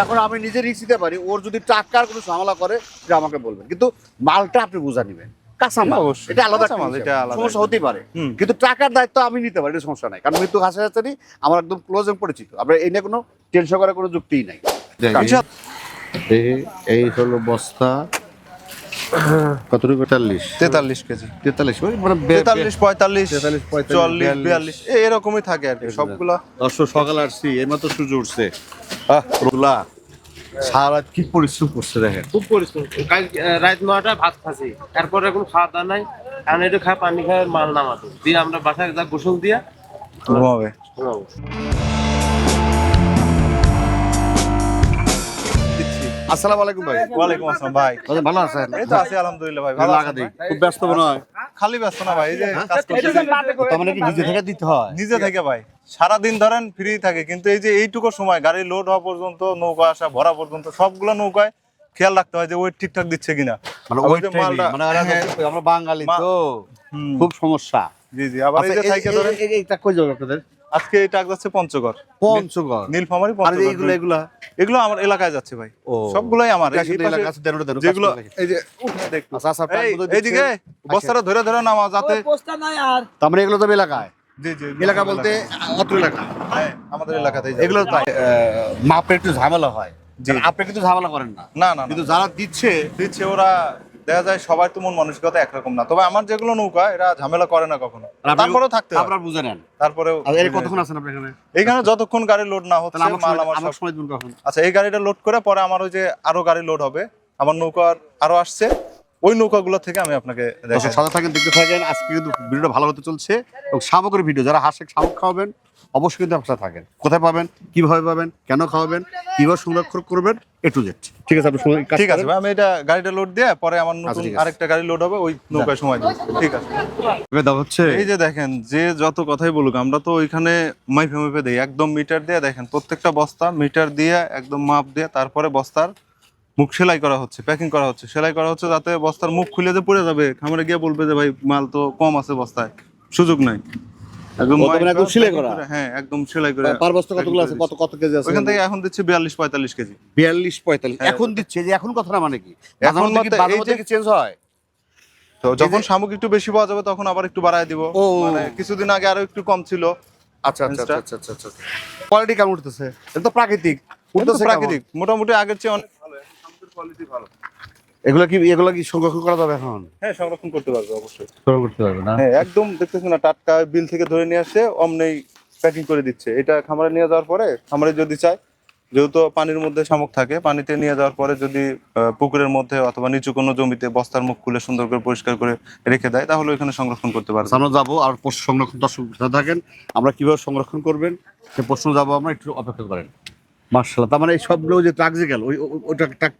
এখন আমি নিজে রিক্স দিতে পারি ওর যদি টাকার কোনো ঝামেলা করে সেটা আমাকে বলবেন কিন্তু মালটা আপনি বোঝা নেবেন। এটা আলাদা সমস্যা হতেই পারে। কিন্তু টাকার দায়িত্ব আমি নিতে পারি এটা সমস্যা নাই। কারণ মৃত্যু হাসে হাসানি আমার একদম ক্লোজ এবং পরিচিত। আপনার এই নিয়ে কোনো টেনশন করার কোনো যুক্তিই নাই। এই হলো বস্তা। কতটুকু? তেতাল্লিশ। তেতাল্লিশ কেজি। তেতাল্লিশ মানে তেতাল্লিশ পঁয়তাল্লিশ চল্লিশ বিয়াল্লিশ। এরকমই থাকে আর কি সবগুলা। দর্শক সকালে আসছি এইমাত্র সূর্য উঠছে। আহ রোলা সারা কি পরিশ্রম করছে দেখেন? খুব পরিশ্রম। কাল রাত নয়টায় ভাত খাচ্ছি। তারপরে এখন খাওয়া দাওয়া নাই। কারণ একটু খায় পানি খায় মাল নামাতো। দিয়ে আমরা বাসায় যা গোসল দিয়া ঘুমাবে। ঘুমাবো। আসসালামু আলাইকুম ভাই। ওয়ালাইকুম আসসালাম ভাই। ভালো আছেন? এই তো আছি আলহামদুলিল্লাহ ভাই ভালো লাগা আছেন দিই ভাই? খুব ব্যস্ত মনে হয়। খালি ব্যস্ত না ভাই এই যে হ্যাঁ? কাজ করতেছি তার মানে কি নিজে থেকে দিতে হয়? নিজে থেকে ভাই। সারা দিন ধরেন ফ্রি থাকে কিন্তু এই যে এইটুকু সময় গাড়ি লোড হওয়া পর্যন্ত নৌকা আসা ভরা পর্যন্ত সবগুলো নৌকায় খেয়াল রাখতে হয় যে ওয়েট ঠিকঠাক দিচ্ছে কিনা। মানে মানে হ্যাঁ, আমরা বাঙালি তো খুব সমস্যা। জি জি আবার এই যে কই যাবে আপনাদের? আজকে এটা যাচ্ছে পঞ্চগড়। পঞ্চগড়। নীলফামারি আর পঞ্চগড়। এইগুলো এগুলা? এগুলো আমার এলাকায় যাচ্ছে ভাই। ও। সবগুলাই আমার। যেগুলো। এই যে আচ্ছা, আচ্ছা। এইদিকে বস্তাটা ধরে ধরে নামা যাতে। তার মানে এগুলো তো এলাকায়? জি জি এলাকা বলতে অত্র এলাকা। হ্যাঁ আমাদের এলাকাতেই এগুলো মাপের একটু ঝামেলা হয়। আপনি কিন্তু ঝামেলা করেন না না না। কিন্তু যারা দিচ্ছে দিচ্ছে ওরা দেখা যায় সবাই তো মন মানসিকতা একরকম না। তবে আমার যেগুলো নৌকা এরা ঝামেলা করে না কখনো। তারপরেও থাকতে আপনারা বুঝে নেন। তারপরেও এর কতক্ষণ আছেন আপনি এখানে? এখানে যতক্ষণ গাড়ি লোড না হচ্ছে মাল আমার সব সময় দিবেন কখন? আচ্ছা এই গাড়িটা লোড করে পরে আমার ওই যে আরও গাড়ি লোড হবে। আমার নৌকা আরও আসছে। ওই নৌকাগুলো থেকে আমি আপনাকে সাথে থাকেন দেখতে থাকেন। আজকে কিন্তু ভিডিওটা ভালো হতে চলছে। এবং শামুকের ভিডিও যারা হাঁসে শামুক খাওয়াবেন অবশ্যই কিন্তু আপনার থাকেন। কোথায় পাবেন কীভাবে পাবেন কেন খাওয়াবেন কীভাবে সংরক্ষণ করবেন এ টু জেড। ঠিক আছে আপনি ঠিক আছে আমি এটা গাড়িটা লোড দিয়ে পরে আমার আচ্ছা, নতুন আরেকটা গাড়ি লোড হবে ওই নৌকায় সময় দেবো। ঠিক আছে। এবার হচ্ছে এই যে দেখেন যে যত কথাই বলুক আমরা তো ওইখানে মাইফে মাইফে দিই একদম মিটার দিয়ে দেখেন প্রত্যেকটা বস্তা মিটার দিয়ে একদম মাপ দিয়ে তারপরে বস্তার মুখ সেলাই করা হচ্ছে প্যাকিং করা হচ্ছে। সেলাই করা হচ্ছে যাতে বস্তার মুখ খুলে যে পড়ে যাবে খামারে গিয়ে বলবে যে ভাই মাল তো কম আছে বস্তায় সুযোগ নাই। একদম একদম সেলাই করা? হ্যাঁ একদম সেলাই করে পার বস্তা কতগুলো আছে? কত কত কেজি আছে? থেকে এখন দিচ্ছে হ্যাঁ। এখন দিচ্ছে যে এখন কথাটা মানে কি? এখন চেঞ্জ হয়? তো যখন শামুক একটু বেশি পাওয়া যাবে তখন আবার একটু বাড়ায় দিব। মানে কিছুদিন আগে আরও একটু কম ছিল। আচ্ছা আচ্ছা আচ্ছা আচ্ছা আচ্ছা। কোয়ালিটি কেমন উঠতেছে? এটা তো প্রাকৃতিক। উঠতেছে প্রাকৃতিক। মোটামুটি আগের চেয়ে অনেক ভালো। শামুকের কোয়ালিটি ভালো। এগুলো কি এগুলো কি সংরক্ষণ করা যাবে এখন? হ্যাঁ সংরক্ষণ করতে পারবে অবশ্যই। সংরক্ষণ করতে পারবে না? হ্যাঁ একদম দেখতেছেন না টাটকা বিল থেকে ধরে নিয়ে আসে অমনেই প্যাকিং করে দিচ্ছে। এটা খামারে নিয়ে যাওয়ার পরে খামারে যদি চায় যেহেতু পানির মধ্যে শামুক থাকে পানিতে নিয়ে যাওয়ার পরে যদি আহ, পুকুরের মধ্যে অথবা নিচু কোনো জমিতে বস্তার মুখ খুলে সুন্দর করে পরিষ্কার করে রেখে দেয় তাহলে ওইখানে সংরক্ষণ করতে পারবে। আমরা যাব আর পশু সংরক্ষণ দর্শক থাকেন আমরা কীভাবে সংরক্ষণ করবেন সে প্রশ্ন যাব আমরা একটু অপেক্ষা করেন। মার্শাল্লাহ তার মানে এই সবগুলো যে ট্রাক যে গেল ওই ওটা ট্রাক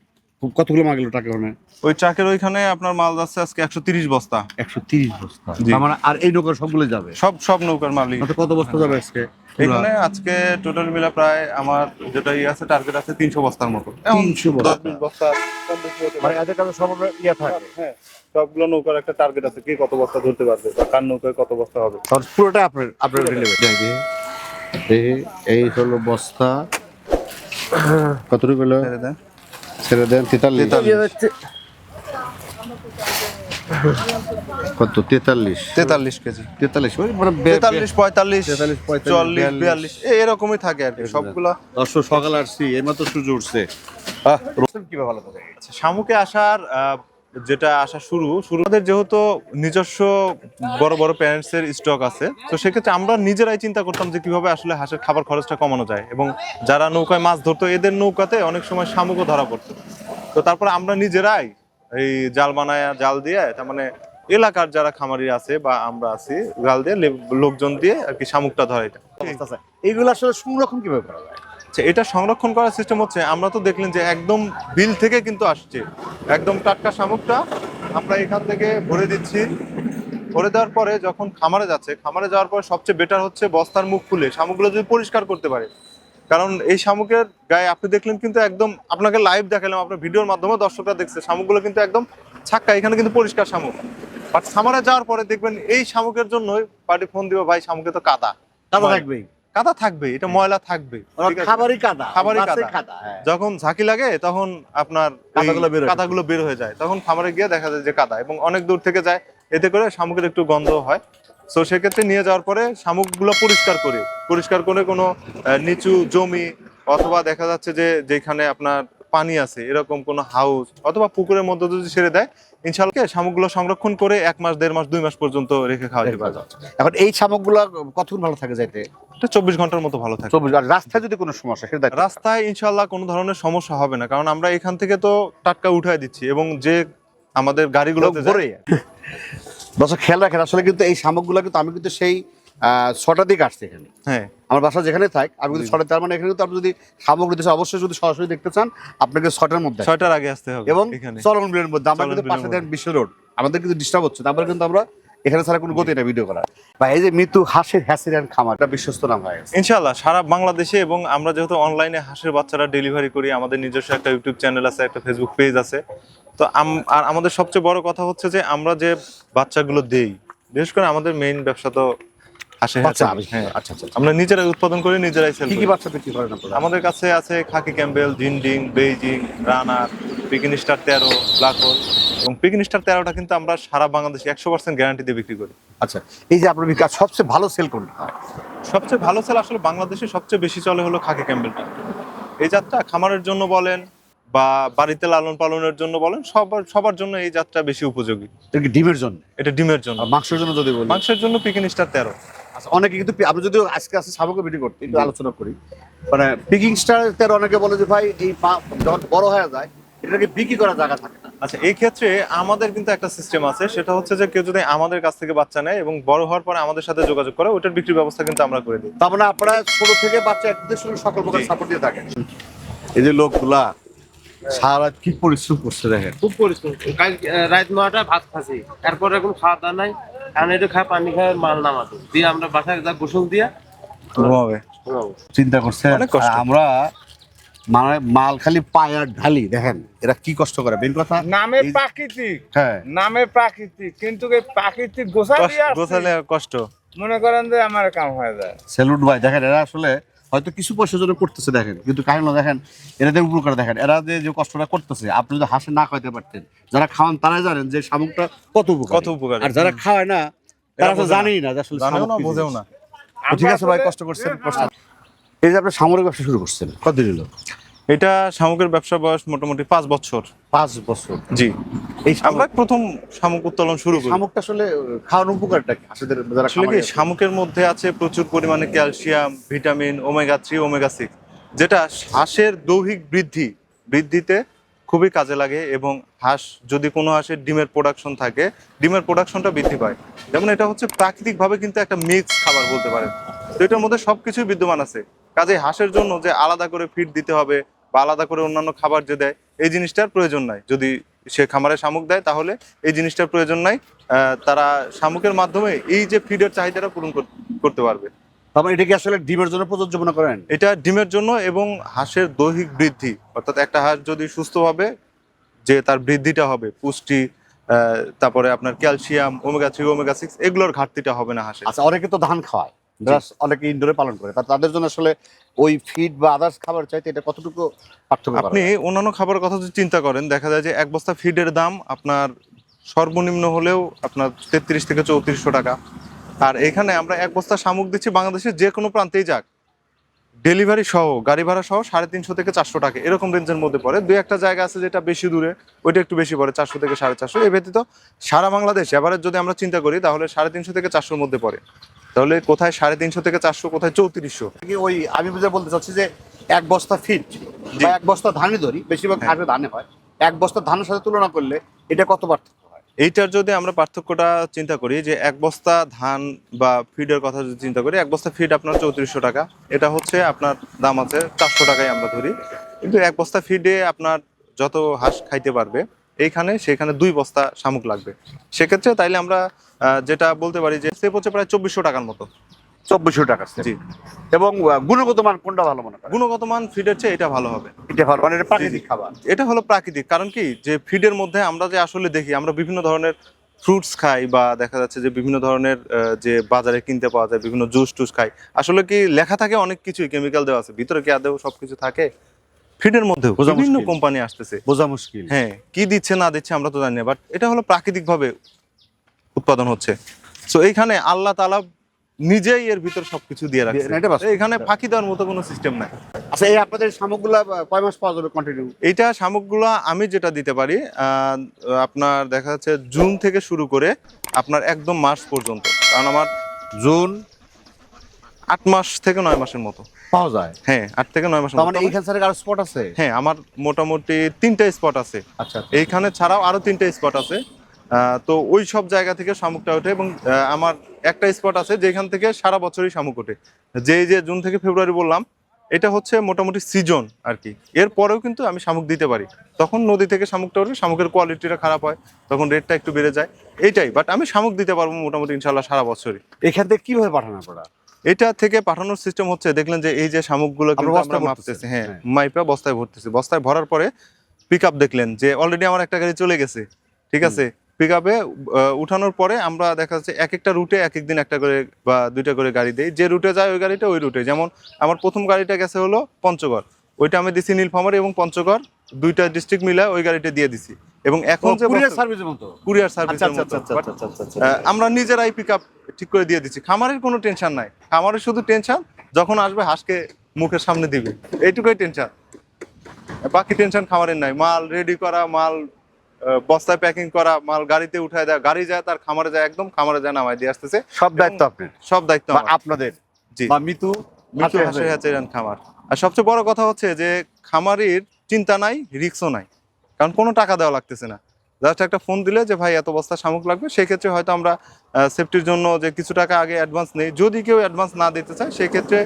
কতগুলো মা গেল ট্রাকে ওখানে ওই ট্রাকের ওইখানে আপনার মাল যাচ্ছে আজকে একশো তিরিশ বস্তা। একশো তিরিশ বস্তা। তার মানে আর এই নৌকা সবগুলো যাবে? সব সব নৌকার মালই তাতে কত বস্তা যাবে আজকে? এখানে আজকে টোটাল মিলা প্রায় আমার যেটা ইয়ে আছে টার্গেট আছে তিনশো বস্তার মতো। 300 বস্তা। মানে এদের কাছে সব ইয়ে থাকে। হ্যাঁ সবগুলো নৌকার একটা টার্গেট আছে কে কত বস্তা ধরতে পারবে বা কার নৌকায় কত বস্তা হবে। পুরোটা আপনার আপনার এই হলো বস্তা। কতটুকু হলো? ছেড়ে দেন তেতাল্লিশ। কত? তেতাল্লিশ। তেতাল্লিশ কেজি। তেতাল্লিশ ওই মানে তেতাল্লিশ পঁয়তাল্লিশ চল্লিশ বিয়াল্লিশ। বিয়াল্লিশ এরকমই থাকে আর কি সবগুলা। দর্শক সকাল আসছি এইমাত্র সূর্য উঠছে। কীভাবে ভালো থাকে? আচ্ছা, শামুকে আসার আহ, যেটা আসা শুরু শুরু আমাদের যেহেতু নিজস্ব বড় বড় প্যারেন্টস এর স্টক আছে, তো সেক্ষেত্রে আমরা নিজেরাই চিন্তা করতাম যে কীভাবে আসলে হাঁসের খাবার খরচটা কমানো যায় এবং যারা নৌকায় মাছ ধরতো, এদের নৌকাতে অনেক সময় শামুকও ধরা পড়তো। তো তারপরে আমরা নিজেরাই এই জাল বানায়, জাল দিয়ে, তার মানে এলাকার যারা খামারি আছে বা আমরা আছি জাল দিয়ে লোকজন দিয়ে আর কি শামুকটা ধরে এটা আছে। এইগুলো আসলে সংরক্ষণ কীভাবে করা যায়? আচ্ছা এটা সংরক্ষণ করার সিস্টেম হচ্ছে, আমরা তো দেখলেন যে একদম বিল থেকে কিন্তু আসছে। একদম টাটকা শামুকটা আমরা এখান থেকে ভরে দিচ্ছি। ভরে দেওয়ার পরে যখন খামারে যাচ্ছে, খামারে যাওয়ার পরে সবচেয়ে বেটার হচ্ছে বস্তার মুখ খুলে, শামুকগুলো যদি পরিষ্কার করতে পারে। কারণ এই শামুকের গায়ে আপনি দেখলেন কিন্তু একদম, আপনাকে লাইভ দেখালাম, আপনার ভিডিওর মাধ্যমে দর্শকরা দেখছে, শামুকগুলো কিন্তু একদম ছাক্কা, এখানে কিন্তু পরিষ্কার শামুক। বাট খামারে যাওয়ার পরে দেখবেন এই শামুকের জন্যই পার্টি ফোন দিবে, ভাই, শামুকে তো কাদা। কাদা থাকবেই। কাদা থাকবে এটা ময়লা থাকবে খাবারই কাদা খাবারই কাদা। হ্যাঁ। যখন ঝাঁকি লাগে তখন আপনার কাদাগুলো বের হয়ে। কাদাগুলো বের হয়ে যায় তখন খামারে গিয়ে দেখা যায় যে কাদা এবং অনেক দূর থেকে যায় এতে করে শামুকের একটু গন্ধ হয় তো সেক্ষেত্রে নিয়ে যাওয়ার পরে শামুকগুলো পরিষ্কার করে পরিষ্কার করে কোনো নিচু জমি অথবা দেখা যাচ্ছে যে যেখানে আপনার পানি আছে এরকম কোনো হাউস অথবা পুকুরের মধ্যে যদি ছেড়ে দেয় ইনশাল্লাহ শামুকগুলো সংরক্ষণ করে এক মাস দেড় মাস দুই মাস পর্যন্ত রেখে খাওয়া যেতে পারে এখন এই শামুকগুলো কতক্ষণ ভালো থাকে যাইতে? এটা চব্বিশ ঘণ্টার মতো ভালো থাকে। চব্বিশ রাস্তায় যদি কোনো সমস্যা সেটা রাস্তায় ইনশাল্লাহ কোনো ধরনের সমস্যা হবে না কারণ আমরা এখান থেকে তো টাটকা উঠায় দিচ্ছি এবং যে আমাদের গাড়িগুলো দর্শক খেয়াল রাখেন আসলে কিন্তু এই শামুকগুলো কিন্তু আমি কিন্তু সেই আহ, ছটার দিকে আসছি এখানে। হ্যাঁ। আমার বাসা যেখানে থাক আমি কিন্তু ছটা তার মানে এখানে আপনি যদি নিতে চান, অবশ্যই যদি সরাসরি দেখতে চান আপনাকে ছটার মধ্যে ছয়টার আগে আসতে হবে এবং চলন বিলের মধ্যে। আমরা কিন্তু পাশে দেন বিশ্ব রোড। আমাদের কিন্তু ডিস্টার্ব হচ্ছে তারপরে কিন্তু আমরা এখানে ছাড়া কোনো গতি না ভিডিও করার। বা এই যে মৃত্যু হাসির হ্যাসির অ্যান্ড খামার এটা বিশ্বস্ত নাম হয়ে গেছে। ইনশাল্লাহ সারা বাংলাদেশে এবং আমরা যেহেতু অনলাইনে হাঁসের বাচ্চারা ডেলিভারি করি আমাদের নিজস্ব একটা ইউটিউব চ্যানেল আছে একটা ফেসবুক পেজ আছে। তো আম- আর আমাদের সবচেয়ে বড় কথা হচ্ছে যে আমরা যে বাচ্চাগুলো দেই বিশেষ করে আমাদের মেইন ব্যবসা তো হাঁসের বাচ্চা হ্যাঁ আচ্ছা আচ্ছা। আচ্ছা আমরা নিজেরাই উৎপাদন করি নিজেরাই সেল কি কি বাচ্চা বিক্রি করেন আপনারা? আমাদের কাছে আছে khaki campbell Jinding Beijing runner pekin star তেরো ব্ল্যাক হোল। এবং পিকিন স্টার তেরোটা কিন্তু আমরা সারা বাংলাদেশে একশো পার্সেন্ট গ্যারান্টি দিয়ে বিক্রি করি। আচ্ছা এই যে আপনার বিকাশ সবচেয়ে ভালো সেল কোনটা? সবচেয়ে ভালো সেল আসলে বাংলাদেশে সবচেয়ে বেশি চলে হলো খাকি ক্যাম্বেলটা। এই জাতটা খামারের জন্য বলেন বা বাড়িতে লালন পালনের জন্য বলেন সবার সবার জন্য এই জাতটা বেশি উপযোগী। এটা ডিমের জন্য? এটা ডিমের জন্য। মাংসের জন্য যদি বলি? মাংসের জন্য পিকিন স্টার তেরো। আচ্ছা, অনেকে কিন্তু আমরা যদি আজকে আসে শামুকে ভিডিও করতে একটু আলোচনা করি। মানে পিকিং স্টার অনেকে বলে যে ভাই এই যখন বড় হয়ে যায় এটাকে বিক্রি করার জায়গা থাকে না। আচ্ছা এই ক্ষেত্রে আমাদের কিন্তু একটা সিস্টেম আছে সেটা হচ্ছে যে কেউ যদি আমাদের কাছ থেকে বাচ্চা নেয় এবং বড় হওয়ার পরে আমাদের সাথে যোগাযোগ করে ওটার বিক্রির ব্যবস্থা কিন্তু আমরা করে দিই। তার মানে আপনারা ছোট থেকে বাচ্চা একদের সঙ্গে সকল প্রকার সাপোর্ট দিয়ে থাকেন। এই যে লোকগুলা সারা রাত কি পরিশ্রম করছে দেখেন। খুব পরিশ্রম। কাল রাত নয়টা ভাত খাচ্ছি এরপরে কোনো খাওয়া দাওয়া নাই। কারণ একটু খায় পানি খায় মাল নামাতো। দিয়ে আমরা বাসায় যা গোসল দিয়া ঘুমাবে। চিন্তা করছে আমরা মানে মাল খালি পায়ার ঢালি দেখেন এরা কি কষ্ট করে মেন কথা নামে প্রাকৃতিক। হ্যাঁ। নামে প্রাকৃতিক কিন্তু এই প্রাকৃতিক গোসালে গোসালে কষ্ট। মনে করেন যে আমার কাম হয়ে যায়। সেলুট ভাই দেখেন এরা আসলে হয়তো কিছু পয়সার জন্য করতেছে দেখেন। কিন্তু কারণ দেখেন এরা যে উপকার দেখেন এরা যে যে কষ্টটা করতেছে আপনি যদি হাসে না খাইতে পারতেন যারা খাওয়ান তারাই জানেন যে শামুকটা কত উপকার। কত উপকার। আর যারা খাওয়ায় না তারা তো জানেই না আসলে জানেও না বোঝেও না। ঠিক আছে ভাই কষ্ট করছেন কষ্ট এই যে আপনি সামরিক ব্যবসা শুরু করছেন। কতদিন হলো এটা শামুকের ব্যবসা বয়স মোটামুটি পাঁচ বছর। পাঁচ বছর। জি। এই আমরা প্রথম শামুক উত্তোলন শুরু করি। শামুকটা আসলে খাওয়ানোর উপকারটা কি? হাঁসেদের যারা আসলে কি শামুকের মধ্যে আছে প্রচুর পরিমাণে calcium vitamin omega three omega six যেটা হাঁসের দৈহিক বৃদ্ধি বৃদ্ধিতে খুবই কাজে লাগে এবং হাঁস যদি কোনো হাঁসের ডিমের প্রোডাকশন থাকে ডিমের প্রোডাকশনটা বৃদ্ধি পায়। যেমন এটা হচ্ছে প্রাকৃতিকভাবে কিন্তু একটা মিক্স খাবার বলতে পারেন। তো এটার মধ্যে সবকিছুই বিদ্যমান আছে। কাজে হাঁসের জন্য যে আলাদা করে ফিড দিতে হবে বা আলাদা করে অন্যান্য খাবার যে দেয় এই জিনিসটার প্রয়োজন নাই। যদি সে খামারে শামুক দেয় তাহলে এই জিনিসটার প্রয়োজন নাই। তারা শামুকের মাধ্যমে এই যে ফিডের চাহিদাটা পূরণ করতে পারবে। তারপর এটা কি আসলে ডিমের জন্য প্রযোজ্য মনে করেন? এটা ডিমের জন্য এবং হাঁসের দৈহিক বৃদ্ধি। অর্থাৎ একটা হাঁস যদি সুস্থভাবে যে তার বৃদ্ধিটা হবে পুষ্টি তারপরে আপনার calcium omega three omega six এগুলোর ঘাটতিটা হবে না হাঁসের। আচ্ছা অনেকে তো ধান খাওয়ায়। যারা অনেকে ইনডোরে পালন করে তাদের জন্য আসলে ওই ফিড বা আদার্স খাবার চাইতে এটা কতটুকু পার্থক্য আপনি অন্যান্য খাবারের কথা যদি চিন্তা করেন দেখা যায় যে এক বস্তা ফিডের দাম আপনার সর্বনিম্ন হলেও আপনার তেত্রিশ থেকে চৌত্রিশশো টাকা। আর এখানে আমরা এক বস্তা শামুক দিচ্ছি বাংলাদেশের যে কোনো প্রান্তেই যাক। ডেলিভারি সহ গাড়ি ভাড়া সহ সাড়ে তিনশো থেকে চারশো টাকা এরকম রেঞ্জের মধ্যে পড়ে। দুই একটা জায়গা আছে যেটা বেশি দূরে ওইটা একটু বেশি পড়ে চারশো থেকে সাড়ে চারশো। এ ব্যতীত সারা বাংলাদেশ এবারে যদি আমরা চিন্তা করি তাহলে সাড়ে তিনশো থেকে চারশোর মধ্যে পড়ে। তাহলে কোথায় সাড়ে তিনশো থেকে চারশো কোথায় চৌত্রিশশো? ওই আমি বুঝে বলতে চাচ্ছি যে এক বস্তা ফিড বা এক বস্তা ধানই ধরি বেশিরভাগ হ্যাঁ। হাটে ধানে হয় এক বস্তা ধানের সাথে তুলনা করলে এটা কত পার্থক্য এইটার যদি আমরা পার্থক্যটা চিন্তা করি যে এক বস্তা ধান বা ফিডের কথা যদি চিন্তা করি এক বস্তা ফিড আপনার চৌত্রিশশো টাকা। এটা হচ্ছে আপনার দাম আছে চারশো টাকায় আমরা ধরি। কিন্তু এক বস্তা ফিডে আপনার যত হাঁস খাইতে পারবে এইখানে সেখানে দুই বস্তা শামুক লাগবে। সেক্ষেত্রে তাইলে আমরা যেটা বলতে পারি যে সেপ হচ্ছে প্রায় চব্বিশশো টাকার মতো। চব্বিশশো টাকা জি। এবং গুণগত মান কোনটা ভালো মনে গুণগত মান ফিডের চেয়ে এটা ভালো হবে। এটা ভালো মানে প্রাকৃতিক খাবার। এটা হলো প্রাকৃতিক কারণ কি? যে ফিডের মধ্যে আমরা যে আসলে দেখি আমরা বিভিন্ন ধরনের ফ্রুটস খাই বা দেখা যাচ্ছে যে বিভিন্ন ধরনের যে বাজারে কিনতে পাওয়া যায় বিভিন্ন জুস টুস খাই। আসলে কি লেখা থাকে অনেক কিছুই কেমিক্যাল দেওয়া আছে। ভিতরে কি আদৌ সবকিছু থাকে? ফিডের মধ্যে বিভিন্ন কোম্পানি আসতেছে। বোঝা মুশকিল। হ্যাঁ কি দিচ্ছে না দিচ্ছে আমরা তো জানি না বাট এটা হলো প্রাকৃতিক ভাবে উৎপাদন হচ্ছে। তো এইখানে আল্লাহ তালা নিজেই এর ভিতর সবকিছু দিয়ে রাখছে। এটা। এখানে ফাঁকি দেওয়ার মতো কোনো সিস্টেম নাই। আচ্ছা এই আপনাদের সামগ্রীগুলো কয় মাস পাওয়া যাবে কন্টিনিউ এইটা সামগ্রীগুলো আমি যেটা দিতে পারি আহ, আপনার দেখা যাচ্ছে জুন থেকে শুরু করে আপনার একদম মার্চ পর্যন্ত। কারণ আমার জুন? আট মাস থেকে নয় মাসের মতো। পাওয়া যায়? হ্যাঁ আট থেকে নয় মতো মানে এইখানে স্যার আরও স্পট আছে? হ্যাঁ আমার মোটামুটি তিনটা স্পট আছে। আচ্ছা এইখানে ছাড়াও আরও তিনটা স্পট আছে। তো ওই সব জায়গা থেকে শামুকটা ওঠে এবং আমার একটা স্পট আছে যেখান থেকে সারা বছরই শামুক ওঠে। যে যে জুন থেকে ফেব্রুয়ারি বললাম এটা হচ্ছে মোটামুটি সিজন আর কি। এর পরেও কিন্তু আমি শামুক দিতে পারি। তখন নদী থেকে শামুকটা ওঠে শামুকের কোয়ালিটিটা খারাপ হয় তখন রেটটা একটু বেড়ে যায়। এইটাই বাট আমি শামুক দিতে পারব মোটামুটি ইনশাল্লাহ সারা বছরই। এখান থেকে কীভাবে পাঠানো আপনারা? এটা থেকে পাঠানোর সিস্টেম হচ্ছে দেখলেন যে এই যে শামুকগুলো কিন্তু আমরা। মাপতেছি হ্যাঁ। হ্যাঁ। মাইপা বস্তায় ভরতেছি। বস্তায় ভরার পরে পিক দেখলেন যে অলরেডি আমার একটা গাড়ি চলে গেছে ঠিক আছে? পিক আপে উঠানোর পরে আমরা দেখা যাচ্ছে এক একটা রুটে এক একদিন একটা করে বা দুইটা করে গাড়ি দেই। যে রুটে যায় ওই গাড়িটা ওই রুটে যেমন আমার প্রথম গাড়িটা গেছে হলো পঞ্চগড়। ওইটা আমি দিছি নীলফামারী এবং পঞ্চগড় দুইটা ডিস্ট্রিক্ট মিলে ওই গাড়িটা দিয়ে দিছি। এবং এখন যে কুরিয়ার সার্ভিসের মতো কুরিয়ার আচ্ছা সার্ভিসের আচ্ছা মতো। আচ্ছা But, আচ্ছা আহ, আমরা নিজেরাই পিক আপ ঠিক করে দিয়ে দিচ্ছি। খামারের কোনো টেনশন নাই। খামারের শুধু টেনশন যখন আসবে হাঁসকে মুখের সামনে দিবে। এইটুকুই টেনশন বাকি টেনশন খামারের নাই। মাল রেডি করা মাল বস্তায় প্যাকিং করা মাল গাড়িতে উঠায় দেয় গাড়ি যায় তার খামারে যায় একদম খামারে যায় নামায় দিয়ে আসতেছে। সব দায়িত্ব আপনার। সব দায়িত্ব আপনাদের। জি। বা মিতু মৃত্যু হাতে হাঁসের। খামার। আর সবচেয়ে বড় কথা হচ্ছে যে খামারির চিন্তা নাই রিক্সও নাই। কারণ কোনো টাকা দেওয়া লাগতেছে না। জাস্ট একটা ফোন দিলে যে ভাই এত বস্তা শামুক লাগবে। সেক্ষেত্রে হয়তো আমরা সেফটির জন্য যে কিছু টাকা আগে অ্যাডভান্স নেই। যদি কেউ অ্যাডভান্স না দিতে চায় সেক্ষেত্রে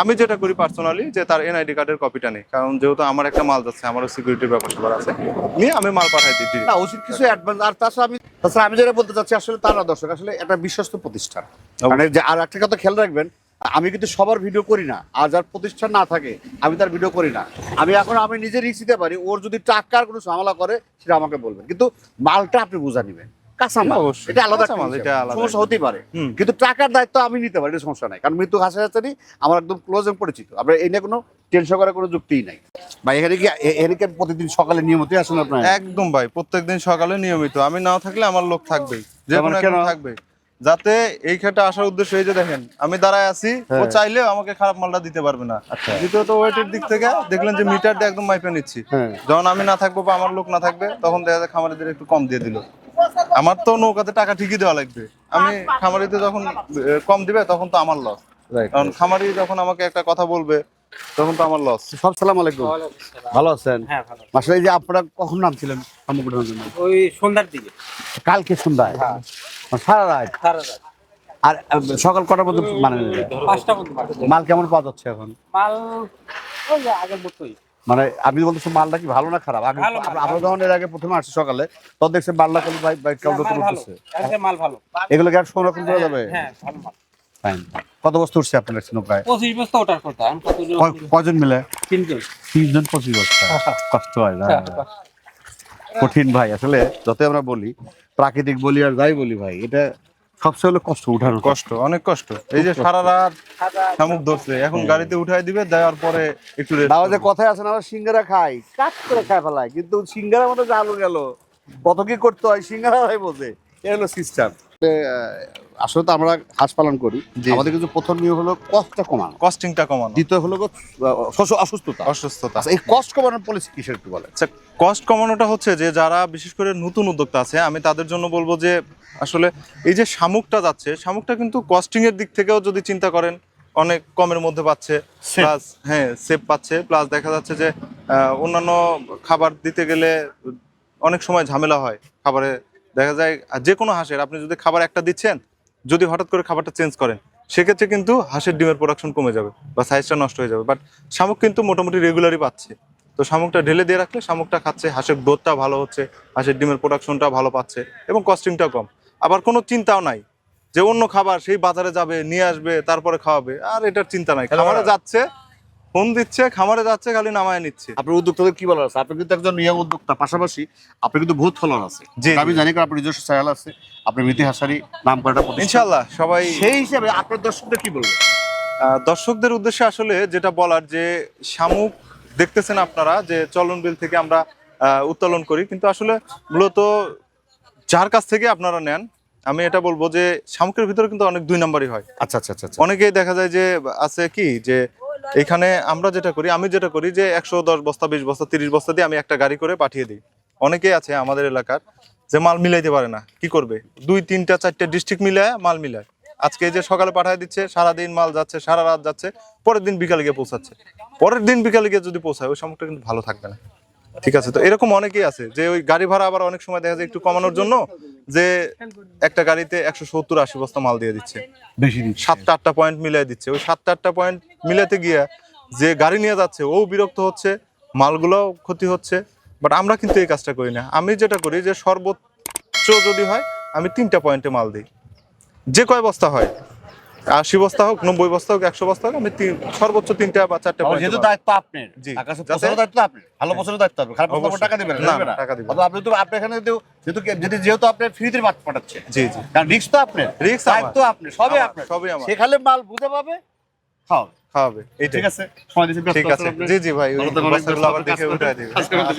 আমি যেটা করি পার্সোনালি যে তার এনআইডি কার্ডের কপিটা নেই। কারণ যেহেতু আমার একটা মাল যাচ্ছে আমারও সিকিউরিটির ব্যাপার স্যাপার আছে। নিয়ে আমি মাল পাঠাই দিই direct। না উচিত কিছু অ্যাডভান্স আর তাছাড়া আমি তাছাড়া আমি যেটা বলতে চাচ্ছি আসলে তারা দর্শক আসলে একটা বিশ্বস্ত প্রতিষ্ঠান। মানে যে আর একটা কথা খেয়াল রাখবেন আমি কিন্তু সবার ভিডিও করি না। আর যার প্রতিষ্ঠান না থাকে আমি তার ভিডিও করি না। আমি এখন আমি নিজে রিস্ক দিতে পারি ওর যদি টাকার কোনো ঝামেলা করে সেটা আমাকে বলবেন। কিন্তু মালটা আপনি বুঝা নেবেন। এটা আলাদা সমস্যা পারে। কিন্তু টাকার দায়িত্ব আমি নিতে পারি এটা সমস্যা নাই। কারণ মৃত্যু হাসে হাসানি আমার একদম ক্লোজ এবং পরিচিত। আপনার এই নিয়ে কোনো টেনশন করার কোনো যুক্তিই নাই। বা এখানে কি এখানে কি প্রতিদিন সকালে আসেন আপনার? একদম ভাই প্রত্যেকদিন সকালে নিয়মিত। আমি নাও থাকলে আমার লোক থাকবেই। যে মানে? থাকবে যাতে এই ক্ষেত্রে আসার উদ্দেশ্য এই যে দেখেন আমি দাঁড়ায় আছি ও হ্যাঁ। চাইলেও আমাকে খারাপ মালটা দিতে পারবে না আচ্ছা। দ্বিতীয়ত ওয়েটের দিক থেকে দেখলেন যে মিটার দিয়ে একদম মাইপে নিচ্ছি হ্যাঁ। যখন আমি না থাকব বা আমার লোক না থাকবে তখন দেখা যায় খামারিদের একটু কম দিয়ে দিল আমার তো নৌকাতে টাকা ঠিকই দেওয়া লাগবে আমি খামারিতে যখন কম দিবে তখন তো আমার লস কারণ খামারি যখন আমাকে একটা কথা বলবে তখন তো আমার লস সব সালাম আলাইকুম। ভালো আছেন? হ্যাঁ আসলে যে আপনারা কখন নামছিলেন সামগ্রীর জন্য? ওই সন্ধ্যার দিকে। কালকে সন্ধ্যায়? সারা রাত? সারা রাত। আর সকাল কটার মধ্যে মানে মাল। মাল কেমন পাওয়া যাচ্ছে এখন? মাল আগের মতোই। মানে আমি বলতেছি মালটা কি ভালো না খারাপ? আগে আমরা যখন এর আগে প্রথমে আসছি সকালে তখন দেখছি মালটা কেমন ভাই ভাই কেমন উঠতেছে। এগুলো কি আর সংরক্ষণ করা যাবে? হ্যাঁ ভালো মাল। ফাইন কত বস্তু উঠছে আপনার ছিল প্রায় পঁচিশ বস্তা ওটার কথা কয়জন মিলে? তিনজন। তিনজন পঁচিশ বস্তা? কষ্ট হয় না। কঠিন ভাই আসলে যতই আমরা বলি প্রাকৃতিক বলি আর যাই বলি ভাই এটা সবচেয়ে হলো কষ্ট উঠানো কষ্ট। অনেক কষ্ট। এই যে সারা রাত শামুক ধরছে এখন গাড়িতে উঠাই দিবে দেওয়ার পরে একটু দাও যে কথায় আছে না আমরা সিঙ্গারা খাই। কাট করে খাই ফেলাই কিন্তু সিঙ্গারা মতো জানো গেল কত কি করতে হয় সিঙ্গারা ভাই বোঝে। এ হলো সিস্টেম আসলে তো আমরা হাঁস পালন করি। আমাদের কিন্তু প্রথম নিয়ম হলো কষ্টটা কমানো। কস্টিংটা কমানো। দ্বিতীয় হলো অসুস্থতা। অসুস্থতা। আচ্ছা এই কষ্ট কমানোর পলিসি কিসের একটু বলে আচ্ছা কস্ট কমানোটা হচ্ছে যে যারা বিশেষ করে নতুন উদ্যোক্তা আছে আমি তাদের জন্য বলব যে আসলে এই যে শামুকটা যাচ্ছে শামুকটা কিন্তু কস্টিং এর দিক থেকেও যদি চিন্তা করেন অনেক কমের মধ্যে পাচ্ছে প্লাস হ্যাঁ সেভ পাচ্ছে প্লাস দেখা যাচ্ছে যে অন্যান্য খাবার দিতে গেলে অনেক সময় ঝামেলা হয় খাবারে। দেখা যায় যে কোনো হাঁসের আপনি যদি খাবার একটা দিচ্ছেন যদি হঠাৎ করে খাবারটা চেঞ্জ করেন সেক্ষেত্রে কিন্তু হাঁসের ডিমের প্রোডাকশন কমে যাবে বা সাইজটা নষ্ট হয়ে যাবে। বাট শামুক কিন্তু মোটামুটি রেগুলারই পাচ্ছে। তো শামুকটা ঢেলে দিয়ে রাখলে শামুকটা খাচ্ছে হাঁসের গ্রোথটা ভালো হচ্ছে হাঁসের ডিমের প্রোডাকশনটা ভালো পাচ্ছে এবং কস্টিংটাও কম। আবার কোনো চিন্তাও নাই যে অন্য খাবার সেই বাজারে যাবে নিয়ে আসবে তারপরে খাওয়াবে। আর এটার চিন্তা নাই। খাবারে যাচ্ছে ফোন দিচ্ছে খামারে যাচ্ছে খালি নামায় নিচ্ছে। আপনার উদ্যোক্তাদের কি বলার আছে? আপনি কিন্তু একজন ইয়ং উদ্যোক্তা পাশাপাশি আপনি কিন্তু বহুত ফলোয়ার আছে। আমি জানি কারণ আপনার নিজস্ব চ্যানেল আছে আপনি মিতি হাসারি নাম করাটা ইনশাল্লাহ সবাই সেই হিসাবে আপনার দর্শকদের কি বলবেন? দর্শকদের উদ্দেশ্যে আসলে যেটা বলার যে শামুক দেখতেছেন আপনারা যে চলন বিল থেকে আমরা উত্তোলন করি। কিন্তু আসলে মূলত যার কাছ থেকে আপনারা নেন আমি এটা বলব যে শামুকের ভিতরে কিন্তু অনেক দুই নম্বরই হয়। আচ্ছা আচ্ছা আচ্ছা। অনেকেই দেখা যায় যে আছে কি যে এখানে আমরা যেটা করি, আমি যেটা করি যে একশো দশ বস্তা, বিশ বস্তা, তিরিশ বস্তা দিয়ে আমি একটা গাড়ি করে পাঠিয়ে দিই। অনেকেই আছে আমাদের এলাকার যে মাল মিলাইতে পারে না। কি করবে? দুই, তিনটা, চারটে ডিস্ট্রিক্ট মিলে মাল মিলায়। আজকে যে সকালে পাঠিয়ে দিচ্ছে, সারাদিন মাল যাচ্ছে, সারা রাত যাচ্ছে, পরের দিন বিকালে গিয়ে পৌঁছাচ্ছে। পরের দিন বিকালে গিয়ে যদি পৌঁছায়, ওই সময়টা কিন্তু ভালো থাকবে না। ঠিক আছে তো এরকম অনেকেই আছে যে ওই গাড়ি ভাড়া আবার অনেক সময় দেখা যায় একটু কমানোর জন্য যে একটা গাড়িতে একশো সত্তর আশি বস্তা মাল দিয়ে দিচ্ছে। বেশি সাতটা আটটা পয়েন্ট মিলাই দিচ্ছে। ওই সাতটা আটটা পয়েন্ট মিলাতে গিয়ে যে গাড়ি নিয়ে যাচ্ছে ও বিরক্ত হচ্ছে মালগুলোও ক্ষতি হচ্ছে। বাট আমরা কিন্তু এই কাজটা করি না। আমি যেটা করি যে সর্বোচ্চ যদি হয় আমি তিনটা পয়েন্টে মাল দিই। যে কয় বস্তা হয় আশি বস্তা হোক নব্বই বস্তা হোক একশো বস্তা হোক আমি সর্বোচ্চ তিনটা বা চারটা যেহেতু দায়িত্ব আপনার জি। দায়িত্ব আপনার ভালো পৌঁছানোর দায়িত্ব আপনার খারাপ অবশ্যই। টাকা দিবেন না, টাকা দিবেন আপনি তো আপনি এখানে যেহেতু যেহেতু যদি যেহেতু আপনি ফ্রিতে পাঠাচ্ছে জি জি। কারণ রিস্ক তো আপনার আমার। দায়িত্ব আপনার সবই আপনার। সবই আমার। সেখানে মাল বুঝে পাবে খাওয়াবে। খাওয়াবে ঠিক আছে? ঠিক আছে। জি জি ভাই আবার দেখে আজকের মতো